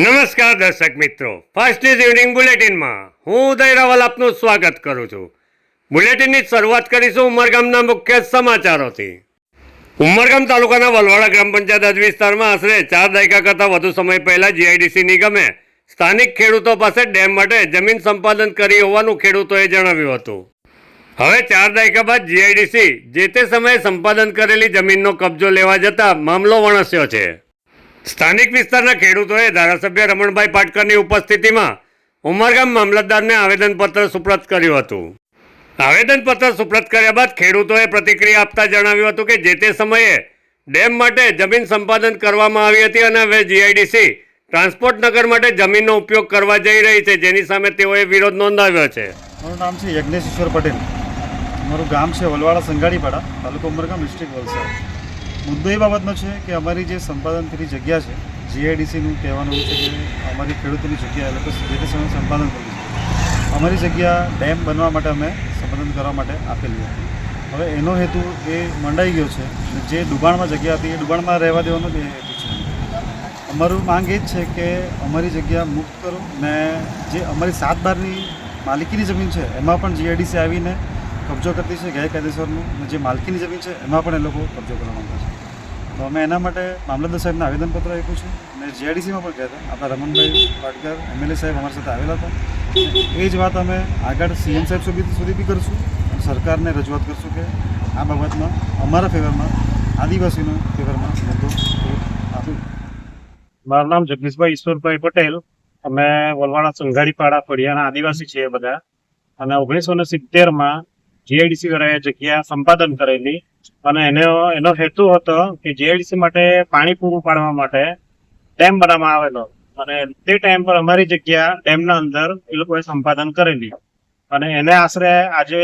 નમસ્કાર દર્શક મિત્રો. ફર્સ્ટ ન્યૂઝ ઇવનિંગ બુલેટિનમાં હું ઉદય રાવલ આપનું સ્વાગત કરું છું. બુલેટિનની શરૂઆત કરીશું ઉમરગામના મુખ્ય સમાચારોથી. ઉમરગામ તાલુકાના વલવાડા ગ્રામ પંચાયત હદ વિસ્તારમાં આશરે ચાર દાયકા કરતાં વધુ સમય પહેલાં જીઆઈડીસી નિગમે સ્થાનિક ખેડૂતો પાસે ડેમ માટે જમીન સંપાદન કરી હોવાનું ખેડૂતોએ જણાવ્યું હતું. હવે ચાર દાયકા બાદ જીઆઈડીસી જે તે સમયે સંપાદન કરેલી જમીનનો કબજો લેવા જતા મામલો વણસ્યો છે. સ્થાનિક વિસ્તારના ખેડૂતોએ ધારાસભ્ય રમણભાઈ પાટકરની ઉપસ્થિતિમાં ઉમરગામ મામલતદારને આવેદનપત્ર સુપ્રત કર્યું હતું. આવેદનપત્ર સુપ્રત કર્યા બાદ ખેડૂતોએ પ્રતિક્રિયા આપતા જણાવ્યું હતું કે જે તે સમયે ડેમ માટે જમીન સંપાદન કરવામાં આવી હતી અને હવે જીઆઈડીસી ટ્રાન્સપોર્ટ નગર માટે જમીનનો ઉપયોગ કરવા જઈ રહી છે. જેની સામે તેઓએ વિરોધ નોંધાવ્યો છે. મારું નામ છે યજ્ઞેશ્વર પટેલ. મારું ગામ છે વલવાડા સંગાડીપાડા તાલુકો ઉમરગામ, ડિસ્ટ્રિક્ટ વલસાડ. મુદ્દો એ બાબતનો છે કે અમારી જે સંપાદન જગ્યા છે જીઆઈડીસીનું કહેવાનું છે કે અમારી ખેડૂતોની જગ્યા એ લોકો જે તે સમયે સંપાદન કર્યું છે. અમારી જગ્યા ડેમ બનવા માટે અમે સંપાદન કરવા માટે આપેલી હતી. હવે એનો હેતુ એ મંડાઈ ગયો છે જે ડુબાણમાં જગ્યા હતી એ ડુબાણમાં રહેવા દેવાનો જ હેતુ છે. અમારું માંગ એ જ છે કે અમારી જગ્યા મુક્ત કરો ને જે અમારી સાત બારની માલિકીની જમીન છે, એમાં પણ જીઆઈડીસી આવીને કબજો કરતી છે, ગેરકાયદેસરનું. જે માલકીની જમીન છે, એમાં પણ એ લોકો કબજો કરવા માંગે છે. તો અમે એના માટે મામલતદાર સાહેબને આવેદનપત્ર આપ્યું છે. અને જીઆઈડીસીમાં પણ ગયા હતા. આપણા રમણભાઈ પાટકર એમએલએ સાહેબ અમારી સાથે આવેલા હતા. એ જ વાત અમે આગળ સીએમ સાહેબ સુધી સુધી બી કરશું. અને સરકારને રજૂઆત કરશું કે આ બાબતમાં અમારા ફેવરમાં, આદિવાસીનો ફેવરમાં મુદ્દો મારું નામ જગદીશભાઈ ઈશ્વરભાઈ પટેલ. અમે વલવાડા સંઘાડીપાડા ફળિયાના આદિવાસી છીએ બધા. અને ઓગણીસો ને સિત્તેરમાં જીઆઈડીસી દ્વારા જગ્યા સંપાદન કરેલી અને એનો એનો હેતુ હતો કે જીઆઈડીસી માટે પાણી પૂરું પાડવા માટે ડેમ બનાવવામાં આવેલો અને તે ટાઈમ પર અમારી જગ્યા ડેમના અંદર એ લોકોએ સંપાદન કરેલી. અને એને આશરે આજે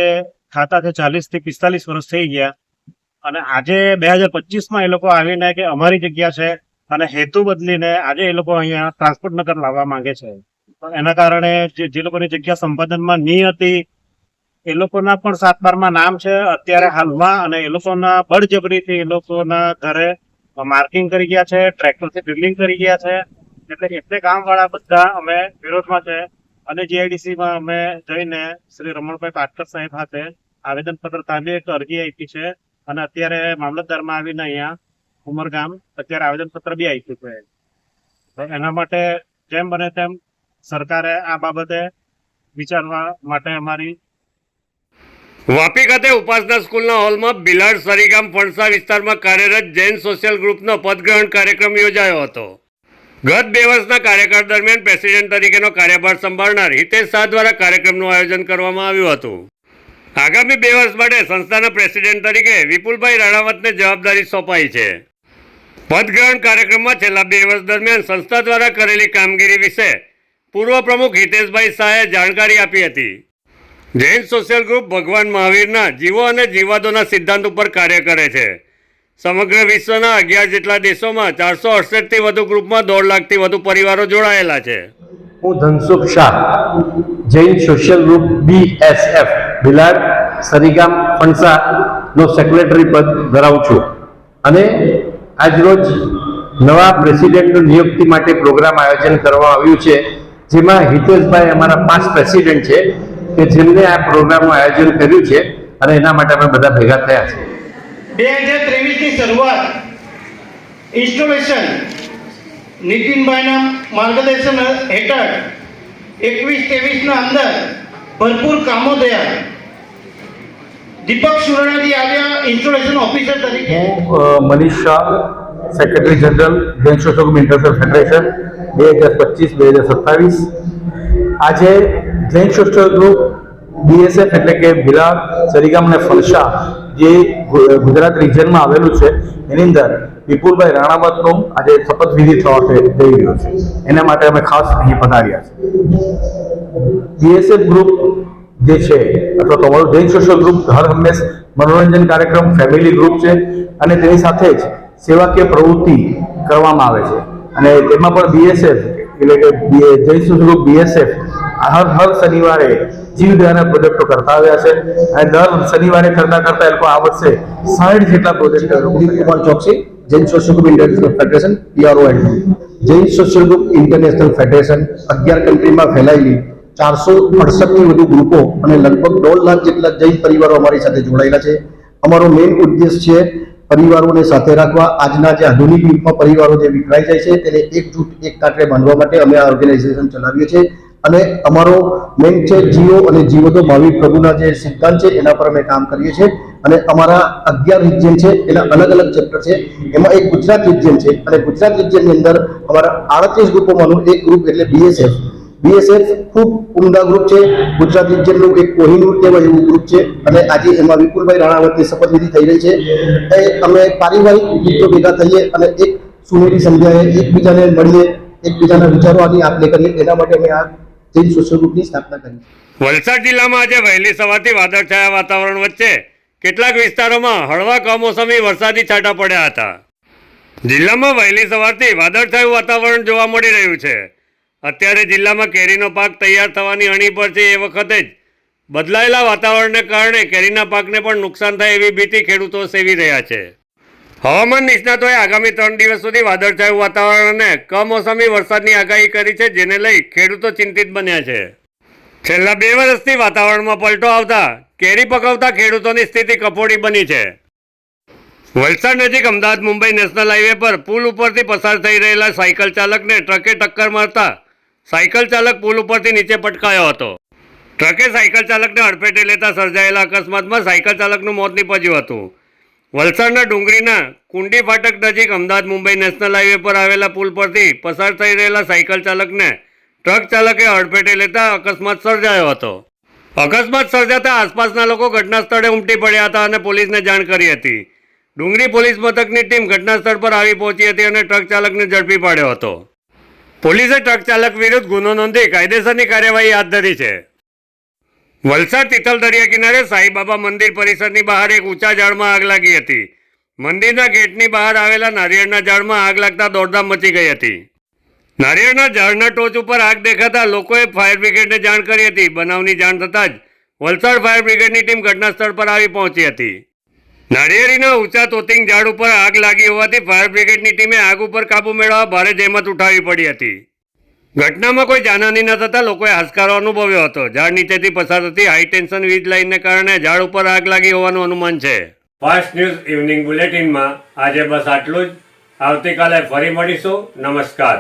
ખાતાથી ચાલીસથી પિસ્તાલીસ વર્ષ થઈ ગયા. અને આજે બે હજાર પચીસમાં એ લોકો આવીને કે અમારી જગ્યા છે અને હેતુ બદલીને આજે એ લોકો અહીંયા ટ્રાન્સપોર્ટ નગર લાવવા માંગે છે. એના કારણે જે લોકોની જગ્યા સંપાદનમાં નહીં હતી એ લોકોના પણ સાત બારમાં નામ છે. અત્યારે હાલમાં અને એ લોકોના બળજબરીથી એ લોકોના ઘરે માર્કિંગ કરી ગયા છે, ટ્રેક્ટરથી ડ્રિલિંગ કરી ગયા છે. એટલે એટલે ગામવાળા બધા અમે વિરોધમાં છે. અને જીઆઈડીસીમાં અમે જઈને શ્રી રમણભાઈ પાટકર સાહેબ સાથે આવેદનપત્ર તાલી એક અરજી આપી છે. અને અત્યારે મામલતદારમાં આવીને અહીંયા ઉમરગામ અત્યારે આવેદનપત્ર બી આપ્યું છે. એના માટે જેમ બને તેમ સરકારે આ બાબતે વિચારવા માટે અમારી વાપી ખાતે ઉપાસના સ્કૂલના હોલમાં બિલાડ સરીગામ ફણસા વિસ્તારમાં કાર્યરત જૈન સોશિયલ ગ્રુપનો પદગ્રહણ કાર્યક્રમ યોજાયો હતો. ગત બે વર્ષના કાર્યકાળ દરમિયાન પ્રેસિડેન્ટ તરીકેનો કાર્યભાર સંભાળનાર હિતેશ શાહ દ્વારા કાર્યક્રમનું આયોજન કરવામાં આવ્યું હતું. આગામી બે વર્ષ માટે સંસ્થાના પ્રેસિડેન્ટ તરીકે વિપુલભાઈ રાણાવતને જવાબદારી સોંપાઈ છે. પદગ્રહણ કાર્યક્રમમાં છેલ્લા બે વર્ષ દરમિયાન સંસ્થા દ્વારા કરેલી કામગીરી વિશે પૂર્વ પ્રમુખ હિતેશભાઈ શાહે જાણકારી આપી હતી. જૈન સોશિયલ ગ્રુપ ભગવાન મહાવીરના જીવો અને જીવાદોના સિદ્ધાંત ઉપર કાર્ય કરે છે. સમગ્ર વિશ્વના અગિયાર જેટલા દેશોમાં ચારસો અડસઠથી વધુ ગ્રુપમાં દોઢ લાખથી વધુ પરિવારો જોડાયેલા છે. હું Dhansukh Shah, Jain social group BSF Bilad Sarigam Fansa નો સેક્રેટરી પદ ધરાવું છું. અને આજરોજ નવા પ્રેસિડેન્ટની નિયુક્તિ માટે પ્રોગ્રામ આયોજન કરવામાં આવ્યું છે, જેમાં હિતેશભાઈ અમારા પાંચ પ્રેસિડેન્ટ છે. કે જેમને આ પ્રોગ્રામનું આયોજન કર્યું છે અને એના માટે અમે બધા ભેગા થયા છે. બે હજાર ત્રેવીસની શરૂઆત ઇન્સ્ટોલેશન નીતિનભાઈના માર્ગદર્શન હેઠળ એકવીસ ત્રેવીસના અંદર ભરપૂર કામો થયા. દીપક સુરણાજી આવ્યા ઇન્સ્ટોલેશન ઓફિસર તરીકે. હું Manish Shah secretary general Jain group international federation બે હજાર પચીસ બે હજાર સત્તાવીસ. આજે જૈન સોશિયલ ગ્રુપ બીએસએફ એટલે કે ભિલાડ સરીગામ અને ફલસા જે ગુજરાત રિજનમાં આવેલું છે, એની અંદર વિપુલભાઈ રાણાવતનું આજે શપથવિધિ થવા થઈ રહ્યો છે. એના માટે અમે ખાસ અહીં પધાર્યા છે. બીએસએફ ગ્રુપ જે છે, અથવા તો અમારું જૈન સોશિયલ ગ્રુપ હર હંમેશ મનોરંજન કાર્યક્રમ ફેમિલી ગ્રુપ છે, અને તેની સાથે જ સેવાકીય પ્રવૃત્તિ કરવામાં આવે છે. અને તેમાં પણ બીએસએફ એટલે કે જૈન બીએસએફ હર હર શનિવારે જીવદયાના પ્રોજેક્ટો કરતા આવ્યા છે. અને દર શનિવારે કરતા કરતા એ લોકો આ સાઠ જેટલા project Choksi, Jain social group international federation PRO Jain social group international federation અગિયાર કન્ટ્રીમાં ફેલાયેલી ચારસો અડસઠથી વધુ ગ્રુપો અને લગભગ દોઢ લાખ જેટલા જૈન પરિવારો અમારી સાથે જોડાયેલા છે. અમારો મેઇન ઉદ્દેશ છે પરિવારોને સાથે રાખવા, આજના જે આધુનિક યુગમાં પરિવારો જે વિખરાઈ જાય છે તેને એકજૂટ એક કાંઠે બાંધવા માટે અમે આ ઓર્ગેનાઇઝેશન ચલાવીએ છીએ. અને અમારો મેઇન છે જીઓ અને જીવો તો ભાવિ પ્રભુના જે સિદ્ધાંત છે, એના પર અમે કામ કરીએ છીએ. અને અમારા અગિયાર રિજિયન છે, એના અલગ અલગ ચેપ્ટર છે. એમાં એક ગુજરાત રિજિયન છે. અને ગુજરાત રિજિયનની અંદર અમારા આડત્રીસ ગ્રુપોમાંનું એક ગ્રુપ એટલે બીએસએફ બીએસએફ ખૂબ ઉમદા ગ્રુપ છે. ગુજરાત રિજિયનનું એક કોહિનૂર કહેવાય એવું ગ્રુપ છે. અને આજે એમાં વિપુલભાઈ રાણાવતની શપથવિધિ થઈ રહી છે. એ અમે પારિવારિક મિત્રો ભેગા થઈએ અને એક સુનેરી સંધ્યાએ એકબીજાને મળીએ, એકબીજાના વિચારો આની આપ લે કરીએ. એના માટે અમે આ જૈન સોશિયલ ગ્રુપની સ્થાપના કરી વલસાડ જિલ્લામાં આજે વહેલી સવારથી વાદળછાયા વાતાવરણ વચ્ચે કેટલાક વિસ્તારોમાં હળવા કમોસમી વરસાદી છાંટા પડ્યા હતા. જિલ્લામાં વહેલી સવારથી વાદળછાયું વાતાવરણ જોવા મળી રહ્યું છે. અત્યારે જિલ્લામાં કેરીનો પાક તૈયાર થવાની અણી પર છે એ વખતે જ. બદલાયેલા વાતાવરણને કારણે કેરીના પાકને પણ નુકસાન થાય એવી ભીતિ ખેડૂતો સેવી રહ્યા છે. હવામાન નિષ્ણાતોએ આગામી ત્રણ દિવસ સુધી વાદળછાયું વાતાવરણ અને કમોસમી વરસાદની આગાહી કરી છે, જેને લઈ ખેડૂતો ચિંતિત બન્યા છે. છેલ્લા બે વર્ષથી વાતાવરણમાં પલટો આવતા કેરી પકવતા ખેડૂતોની સ્થિતિ કફોડી બની છે. વલસાડ નજીક અમદાવાદ મુંબઈ નેશનલ હાઈવે પર પુલ ઉપરથી પસાર થઈ રહેલા સાયકલ ચાલકને ટ્રકે ટક્કર મારતા સાયકલ ચાલક પુલ ઉપરથી નીચે પટકાયો હતો. ટ્રકે સાયકલ ચાલકને અડફેટે લેતા સર્જાયેલા અકસ્માતમાં સાયકલ ચાલકનું મોત નીપજ્યું હતું. વલસાડના ડુંગરીના કુંડી ફાટક નજીક અમદાવાદ મુંબઈ નેશનલ હાઈવે પર આવેલા પુલ પરથી પસાર થઈ રહેલા સાયકલ ચાલકને ટ્રક ચાલકે અડફેટે લેતા અકસ્માત સર્જાયો હતો. અકસ્માત સર્જાતા આસપાસના લોકો ઘટના સ્થળે ઉમટી પડ્યા હતા અને પોલીસને જાણ કરી હતી. ડુંગરી પોલીસ મથકની ટીમ ઘટના સ્થળ પર આવી પહોંચી હતી અને ટ્રક ચાલકને ઝડપી પાડ્યો હતો. પોલીસે ટ્રક ચાલક વિરુદ્ધ ગુનો નોંધી કાયદેસરની કાર્યવાહી હાથ ધરી છે. વલસાડ તિથલ દરિયા કિનારે સાંઈબાબા મંદિર પરિસરની બહાર એક ઊંચા ઝાડમાં આગ લાગી હતી. મંદિરના ગેટની બહાર આવેલા નારિયેળના ઝાડમાં આગ લાગતા દોડધામ મચી ગઈ હતી. નારિયેળના ઝાડના ટોચ ઉપર આગ દેખાતા લોકોએ ફાયર બ્રિગેડને જાણ કરી હતી. બનાવની જાણ થતાં જ વલસાડ ફાયર બ્રિગેડની ટીમ ઘટના સ્થળ પર આવી પહોંચી હતી. નારિયેળીના ઊંચા તોતિંગ ઝાડ ઉપર આગ લાગી હોવાથી ફાયર બ્રિગેડની ટીમે આગ ઉપર કાબુ મેળવવા ભારે જહેમત ઉઠાવવી પડી હતી. ઘટનામાં કોઈ જાનહાની ન થતાં લોકોએ હાશકારો અનુભવ્યો હતો. ઝાડ નીચેથી પસાર થતી હાઈ ટેન્શન વીજ લાઇનને કારણે ઝાડ ઉપર આગ લાગી હોવાનું અનુમાન છે. ફાસ્ટ ન્યૂઝ ઇવનિંગ બુલેટિનમાં આજે બસ આટલું જ. આવતીકાલે ફરી મળીશું. નમસ્કાર.